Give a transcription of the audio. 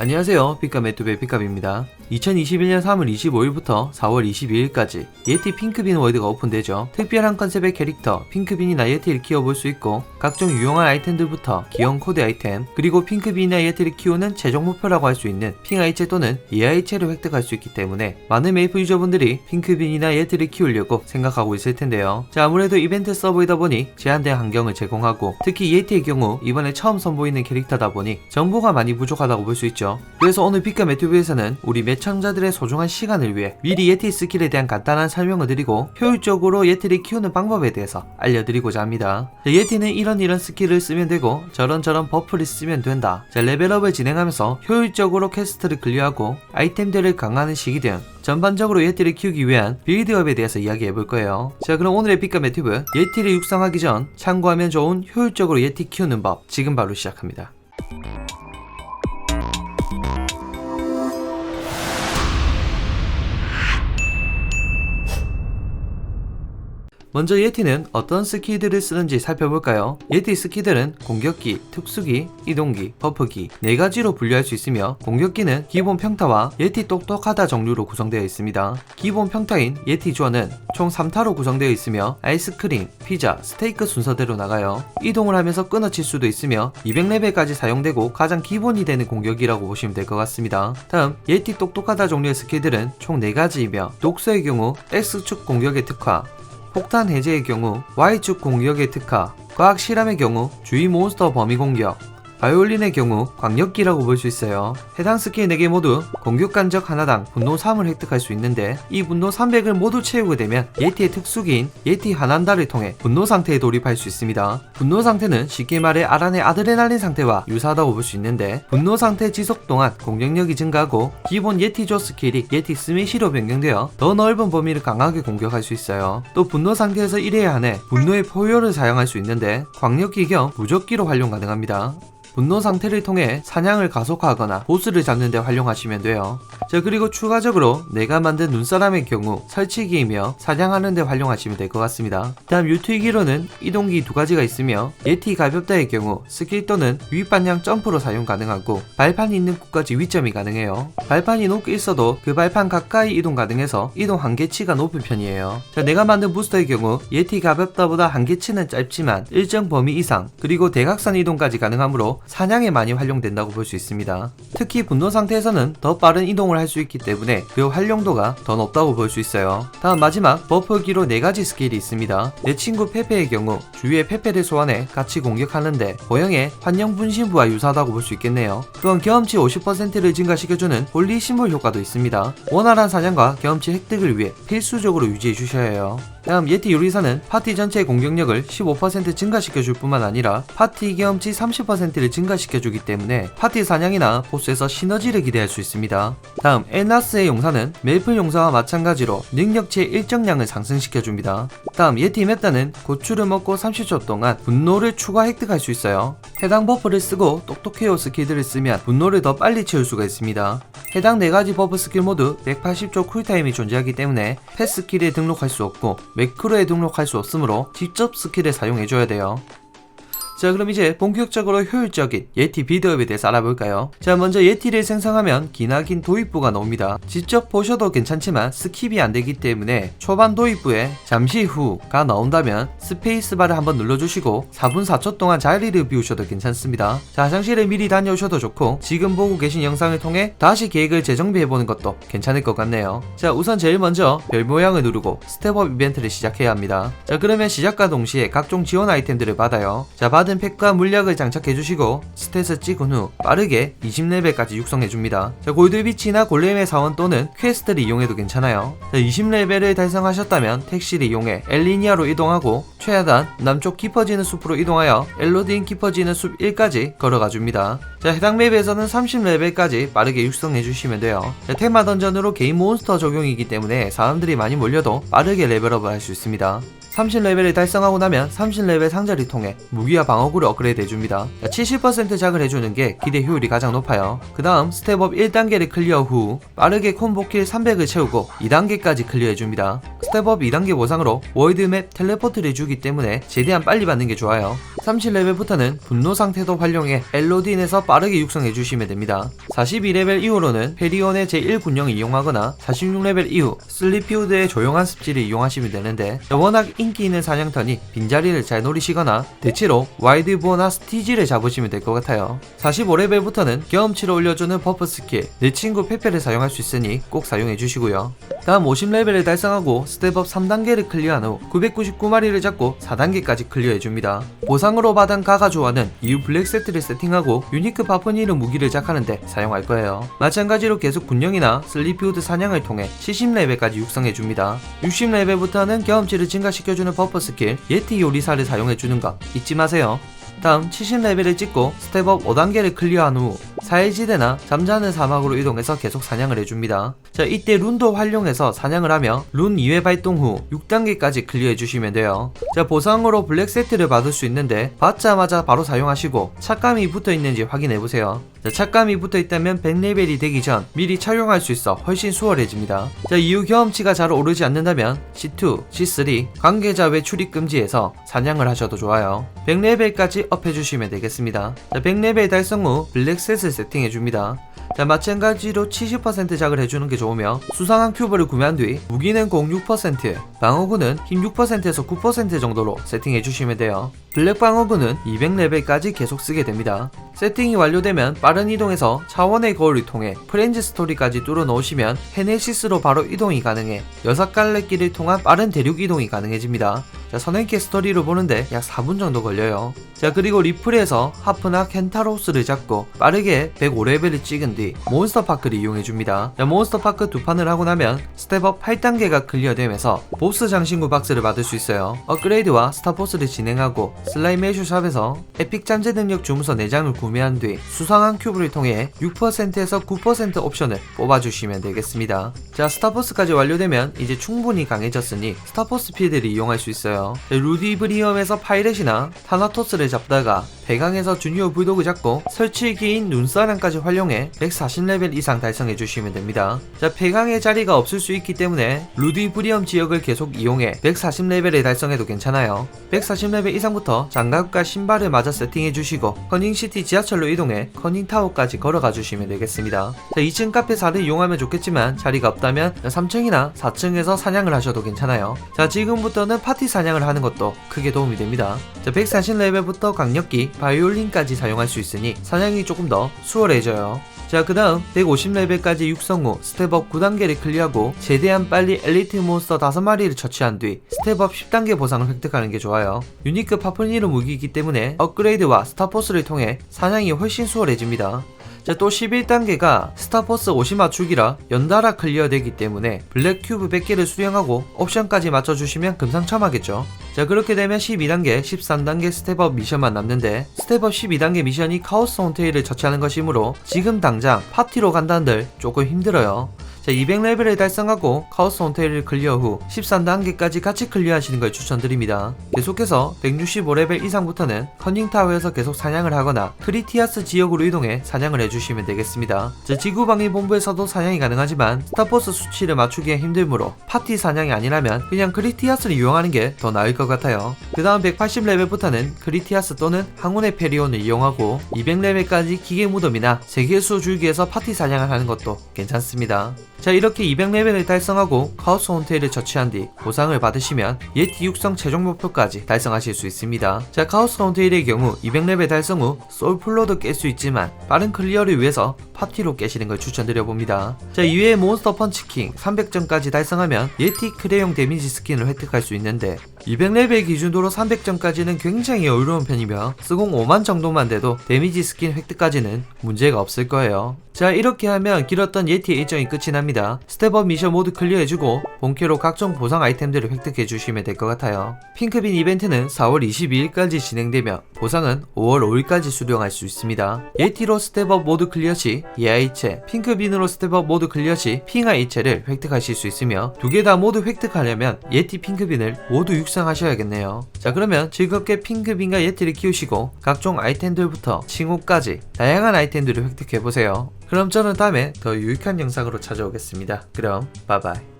안녕하세요. 삐까 매튜브의 삐까입니다 2021년 3월 25일부터 4월 22일까지 예티 핑크빈 월드가 오픈되죠. 특별한 컨셉의 캐릭터 핑크빈이나 예티를 키워볼 수 있고 각종 유용한 아이템들부터 귀여운 코드 아이템 그리고 핑크빈이나 예티를 키우는 최종 목표라고 할 수 있는 핑아이체 또는 예아이체를 획득할 수 있기 때문에 많은 메이플 유저분들이 핑크빈이나 예티를 키우려고 생각하고 있을 텐데요. 자 아무래도 이벤트 서버이다 보니 제한된 환경을 제공하고 특히 예티의 경우 이번에 처음 선보이는 캐릭터다 보니 정보가 많이 부족하다고 볼 수 있죠. 그래서 오늘 삐까 매튜브에서는 우리 매청자들의 소중한 시간을 위해 미리 예티 스킬에 대한 간단한 설명을 드리고 효율적으로 예티를 키우는 방법에 대해서 알려드리고자 합니다. 자, 예티는 이런 이런 스킬을 쓰면 되고 저런 저런 버프를 쓰면 된다. 자, 레벨업을 진행하면서 효율적으로 퀘스트를 클리어하고 아이템들을 강화하는 시기 등 전반적으로 예티를 키우기 위한 빌드업에 대해서 이야기해 볼 거예요. 자, 그럼 오늘의 삐까 매튜브 예티를 육성하기 전 참고하면 좋은 효율적으로 예티 키우는 법 지금 바로 시작합니다. 먼저 예티는 어떤 스킬들을 쓰는지 살펴볼까요? 예티 스킬들은 공격기, 특수기, 이동기, 버프기 네 가지로 분류할 수 있으며 공격기는 기본 평타와 예티 똑똑하다 종류로 구성되어 있습니다. 기본 평타인 예티 주어는 총 3타로 구성되어 있으며 아이스크림, 피자, 스테이크 순서대로 나가요. 이동을 하면서 끊어칠 수도 있으며 200레벨까지 사용되고 가장 기본이 되는 공격이라고 보시면 될 것 같습니다. 다음 예티 똑똑하다 종류의 스킬들은 총 4가지이며 독서의 경우 X축 공격의 특화, 폭탄 해제의 경우 Y축 공격의 특화, 과학 실험의 경우 주위 몬스터 범위 공격, 바이올린의 경우 광역기라고 볼 수 있어요. 해당 스킬 4개 모두 공격 간적 하나당 분노 3을 획득할 수 있는데 이 분노 300을 모두 채우게 되면 예티의 특수기인 예티 하난다를 통해 분노 상태에 돌입할 수 있습니다. 분노 상태는 쉽게 말해 아란의 아드레날린 상태와 유사하다고 볼 수 있는데 분노 상태 지속 동안 공격력이 증가하고 기본 예티조 스킬이 예티 스매시로 변경되어 더 넓은 범위를 강하게 공격할 수 있어요. 또 분노 상태에서 1회 안에 분노의 포효를 사용할 수 있는데 광역기 겸 무적기로 활용 가능합니다. 분노 상태를 통해 사냥을 가속화하거나 보스를 잡는 데 활용하시면 돼요. 자 그리고 추가적으로 내가 만든 눈사람의 경우 설치기이며 사냥하는 데 활용하시면 될 것 같습니다. 다음 유튜기로는 이동기 두 가지가 있으며 예티 가볍다의 경우 스킬 또는 윗방향 점프로 사용 가능하고 발판이 있는 곳까지 위점이 가능해요. 발판이 높게 있어도 그 발판 가까이 이동 가능해서 이동 한계치가 높은 편이에요. 자 내가 만든 부스터의 경우 예티 가볍다보다 한계치는 짧지만 일정 범위 이상 그리고 대각선 이동까지 가능하므로 사냥에 많이 활용된다고 볼 수 있습니다. 특히 분노 상태에서는 더 빠른 이동을 할 수 있기 때문에 그 활용도가 더 높다고 볼 수 있어요. 다음 마지막 버프기로 4가지 스킬이 있습니다. 내 친구 페페의 경우 주위에 페페를 소환해 같이 공격하는데 고형의 환영 분신부와 유사하다고 볼 수 있겠네요. 또한 경험치 50%를 증가시켜주는 홀리 심볼 효과도 있습니다. 원활한 사냥과 경험치 획득을 위해 필수적으로 유지해 주셔야 해요. 다음 예티 요리사는 파티 전체의 공격력을 15% 증가시켜줄 뿐만 아니라 파티 경험치 30%를 증가시켜주기 때문에 파티 사냥이나 보스에서 시너지를 기대할 수 있습니다. 다음 엘나스의 용사는 메이플 용사와 마찬가지로 능력치의 일정량을 상승시켜줍니다. 다음 예티 맵다는 고추를 먹고 30초 동안 분노를 추가 획득할 수 있어요. 해당 버프를 쓰고 똑똑해요 스킬들을 쓰면 분노를 더 빨리 채울 수가 있습니다. 해당 4가지 버프 스킬 모두 180초 쿨타임이 존재하기 때문에 패스 스킬에 등록할 수 없고 매크로에 등록할 수 없으므로 직접 스킬을 사용해줘야 돼요. 자 그럼 이제 본격적으로 효율적인 예티 비드업에 대해서 알아볼까요? 자 먼저 예티를 생성하면 기나긴 도입부가 나옵니다. 직접 보셔도 괜찮지만 스킵이 안되기 때문에 초반 도입부에 잠시 후가 나온다면 스페이스바를 한번 눌러주시고 4분 4초 동안 자리를 비우셔도 괜찮습니다. 자 화장실에 미리 다녀오셔도 좋고 지금 보고 계신 영상을 통해 다시 계획을 재정비해보는 것도 괜찮을 것 같네요. 자 우선 제일 먼저 별 모양을 누르고 스텝업 이벤트를 시작해야 합니다. 자 그러면 시작과 동시에 각종 지원 아이템들을 받아요. 자 받은 팩과 물약을 장착해 주시고 스탯을 찍은 후 빠르게 20레벨까지 육성해 줍니다. 자, 골드비치나 골렘의 사원 또는 퀘스트를 이용해도 괜찮아요. 자, 20레벨을 달성하셨다면 택시를 이용해 엘리니아로 이동하고 최하단 남쪽 깊어지는 숲으로 이동하여 엘로딘 깊어지는 숲 1까지 걸어가 줍니다. 자, 해당 맵에서는 30레벨까지 빠르게 육성해 주시면 돼요. 자, 테마 던전으로 개인 몬스터 적용이기 때문에 사람들이 많이 몰려도 빠르게 레벨업을 할 수 있습니다. 30레벨을 달성하고 나면 30레벨 상자를 통해 무기와 방어구를 업그레이드 해줍니다. 70% 작을 해주는 게 기대 효율이 가장 높아요. 그 다음 스텝업 1단계를 클리어 후 빠르게 콤보킬 300을 채우고 2단계까지 클리어 해줍니다. 스텝업 2단계 보상으로 월드맵 텔레포트를 주기 때문에 최대한 빨리 받는 게 좋아요. 30레벨부터는 분노 상태도 활용해 엘로딘에서 빠르게 육성해 주시면 됩니다. 42레벨 이후로는 페리온의 제1군령을 이용하거나 46레벨 이후 슬리피우드의 조용한 습지를 이용하시면 되는데 워낙 인기 있는 사냥터니 빈자리를 잘 노리시거나 대체로 와이드보어나 스티지를 잡으시면 될 것 같아요. 45레벨부터는 경험치를 올려주는 버프 스킬 내 친구 페페를 사용할 수 있으니 꼭 사용해 주시고요. 다음 50레벨을 달성하고 스텝업 3단계를 클리어한 후 999마리를 잡고 4단계까지 클리어해 줍니다. 보상으로 받은 가가 좋아하는 이유 블랙 세트를 세팅하고 유니크 바프니르 무기를 작하는데 사용할 거예요. 마찬가지로 계속 군령이나 슬리피우드 사냥을 통해 70레벨까지 육성해 줍니다. 60레벨부터는 경험치를 증가시켜 주는 버프 스킬 예티 요리사를 사용해 주는 거 잊지 마세요. 다음 70레벨을 찍고 스텝업 5단계를 클리어한 후 사일지대나 잠자는 사막으로 이동해서 계속 사냥을 해줍니다. 자 이때 룬도 활용해서 사냥을 하며 룬 2회 발동 후 6단계까지 클리어해 주시면 돼요. 자 보상으로 블랙 세트를 받을 수 있는데 받자마자 바로 사용하시고 착감이 붙어 있는지 확인해 보세요. 자, 착감이 붙어 있다면 100레벨이 되기 전 미리 착용할 수 있어 훨씬 수월해집니다. 자, 이후 경험치가 잘 오르지 않는다면 C2, C3 관계자 외 출입 금지에서 사냥을 하셔도 좋아요. 100레벨까지 업해주시면 되겠습니다. 자, 100레벨 달성 후 블랙셋을 세팅해줍니다. 자, 마찬가지로 70% 작을 해주는 게 좋으며 수상한 큐브를 구매한 뒤 무기는 공 6%, 방어구는 힘 6%에서 9% 정도로 세팅해 주시면 돼요. 블랙 방어구는 200레벨까지 계속 쓰게 됩니다. 세팅이 완료되면 빠른 이동에서 차원의 거울을 통해 프렌즈 스토리까지 뚫어 넣으시면 헤네시스로 바로 이동이 가능해 여섯 갈래 길을 통한 빠른 대륙 이동이 가능해집니다. 자, 선행캐 스토리를 보는데 약 4분 정도 걸려요. 자, 그리고 리플에서 하프나 켄타로스를 잡고 빠르게 105레벨을 찍은 뒤 몬스터 파크를 이용해줍니다. 자, 몬스터 파크 두 판을 하고 나면 스텝업 8단계가 클리어되면서 보스 장신구 박스를 받을 수 있어요. 업그레이드와 스타포스를 진행하고 슬라임 메슈샵에서 에픽 잠재 능력 주문서 4장을 구매한 뒤 수상한 큐브를 통해 6%에서 9% 옵션을 뽑아주시면 되겠습니다. 자, 스타포스까지 완료되면 이제 충분히 강해졌으니 스타포스 필드를 이용할 수 있어요. 루디브리엄에서 파이렛이나 타나토스를 잡다가 배강에서 주니어 불독을 잡고 설치기인 눈사람까지 활용해 140레벨 이상 달성해 주시면 됩니다. 자, 폐강의 자리가 없을 수 있기 때문에 루디브리엄 지역을 계속 이용해 140레벨을 달성해도 괜찮아요. 140레벨 이상부터 장갑과 신발을 마저 세팅해 주시고 커닝시티 지하철로 이동해 커닝타워까지 걸어가 주시면 되겠습니다. 자, 2층 카페 4를 이용하면 좋겠지만 자리가 없다면 3층이나 4층에서 사냥을 하셔도 괜찮아요. 자, 지금부터는 파티 사냥을 하는 것도 크게 도움이 됩니다. 자, 140레벨부터 강력기, 바이올린까지 사용할 수 있으니 사냥이 조금 더 수월해져요. 자, 그 다음 150레벨까지 육성 후 스텝업 9단계를 클리어하고 최대한 빨리 엘리트 몬스터 5마리를 처치한 뒤 스텝업 10단계 보상을 획득하는 게 좋아요. 유니크 파프니르 무기이기 때문에 업그레이드와 스타포스를 통해 사냥이 훨씬 수월해집니다. 자, 또 11단계가 스타포스 50 맞추기라 연달아 클리어되기 때문에 블랙 큐브 100개를 수령하고 옵션까지 맞춰주시면 금상첨화겠죠. 자, 그렇게 되면 12단계, 13단계 스텝업 미션만 남는데 스텝업 12단계 미션이 카오스 혼테일을 처치하는 것이므로 지금 당장 파티로 간다는들 조금 힘들어요. 자, 200레벨을 달성하고 카오스 혼테일을 클리어 후 13단계까지 같이 클리어하시는 걸 추천드립니다. 계속해서 165레벨 이상부터는 커닝타워에서 계속 사냥을 하거나 크리티아스 지역으로 이동해 사냥을 해주시면 되겠습니다. 자, 지구방위 본부에서도 사냥이 가능하지만 스타포스 수치를 맞추기에 힘들므로 파티 사냥이 아니라면 그냥 크리티아스를 이용하는 게 더 나을 것 같아요. 그 다음 180레벨부터는 크리티아스 또는 항운의 페리온을 이용하고 200레벨까지 기계 무덤이나 세계수 줄기에서 파티 사냥을 하는 것도 괜찮습니다. 자 이렇게 200레벨을 달성하고 카오스 혼테일을 처치한 뒤 보상을 받으시면 예티 육성 최종 목표까지 달성하실 수 있습니다. 자 카오스 혼테일의 경우 200레벨 달성 후 솔플로도 깰 수 있지만 빠른 클리어를 위해서 파티로 깨시는 걸 추천드려 봅니다. 자 이외에 몬스터 펀치킹 300점까지 달성하면 예티 크레용 데미지 스킨을 획득할 수 있는데 200레벨 기준으로 300점까지는 굉장히 어려운 편이며 스공 5만 정도만 돼도 데미지 스킨 획득까지는 문제가 없을 거예요. 자 이렇게 하면 길었던 예티의 일정이 끝이 납니다. 스텝업 미션 모두 클리어해주고 본캐로 각종 보상 아이템들을 획득해주시면 될 것 같아요. 핑크빈 이벤트는 4월 22일까지 진행되며 보상은 5월 5일까지 수령할 수 있습니다. 예티로 스텝업 모두 클리어 시 예아이체, 핑크빈으로 스텝업 모두 클리어 시 핑아이체를 획득하실 수 있으며 두 개 다 모두 획득하려면 예티 핑크빈을 모두 육성 숙성하셔야겠네요. 자 그러면 즐겁게 핑크빈과 예티를 키우시고 각종 아이템들부터 칭호까지 다양한 아이템들을 획득해보세요. 그럼 저는 다음에 더 유익한 영상으로 찾아오겠습니다. 그럼 바이바이.